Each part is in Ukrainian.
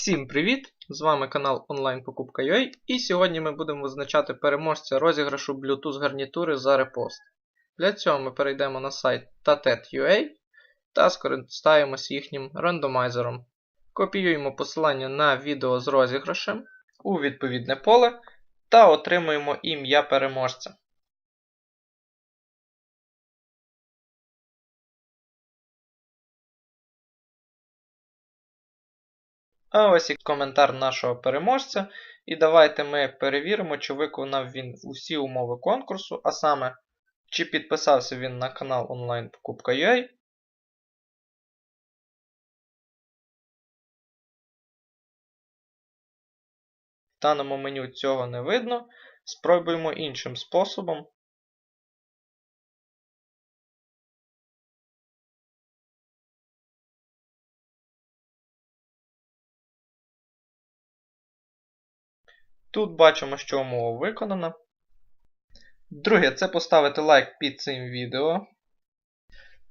Всім привіт! З вами канал онлайн покупка.ua і сьогодні ми будемо визначати переможця розіграшу Bluetooth гарнітури за репост. Для цього ми перейдемо на сайт tatet.ua та скористаємося їхнім рандомайзером. Копіюємо посилання на відео з розіграшем у відповідне поле та отримуємо ім'я переможця. А ось і коментар нашого переможця. І давайте ми перевіримо, чи виконав він усі умови конкурсу, а саме, чи підписався він на канал онлайн покупка.ua. В даному меню цього не видно. Спробуємо іншим способом. Тут бачимо, що умова виконана. Друге, це поставити лайк під цим відео.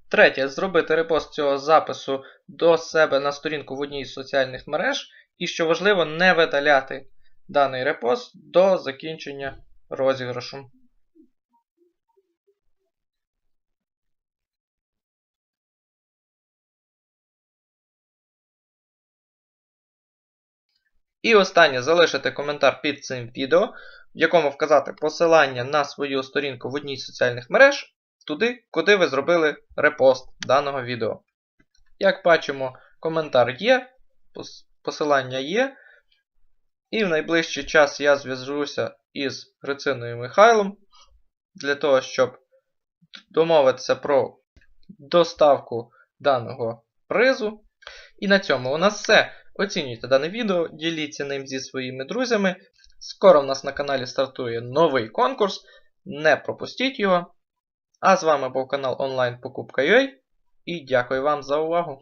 Третє, зробити репост цього запису до себе на сторінку в одній з соціальних мереж. І, що важливо, не видаляти даний репост до закінчення розіграшу. І останнє залишити коментар під цим відео, в якому вказати посилання на свою сторінку в одній з соціальних мереж, туди, куди ви зробили репост даного відео. Як бачимо, коментар є, посилання є. І в найближчий час я зв'яжуся із Грициною Михайлом для того, щоб домовитися про доставку даного призу. І на цьому у нас все. Оцінюйте дане відео, діліться ним зі своїми друзями. Скоро в нас на каналі стартує новий конкурс. Не пропустіть його. А з вами був канал онлайн покупка.ua і дякую вам за увагу!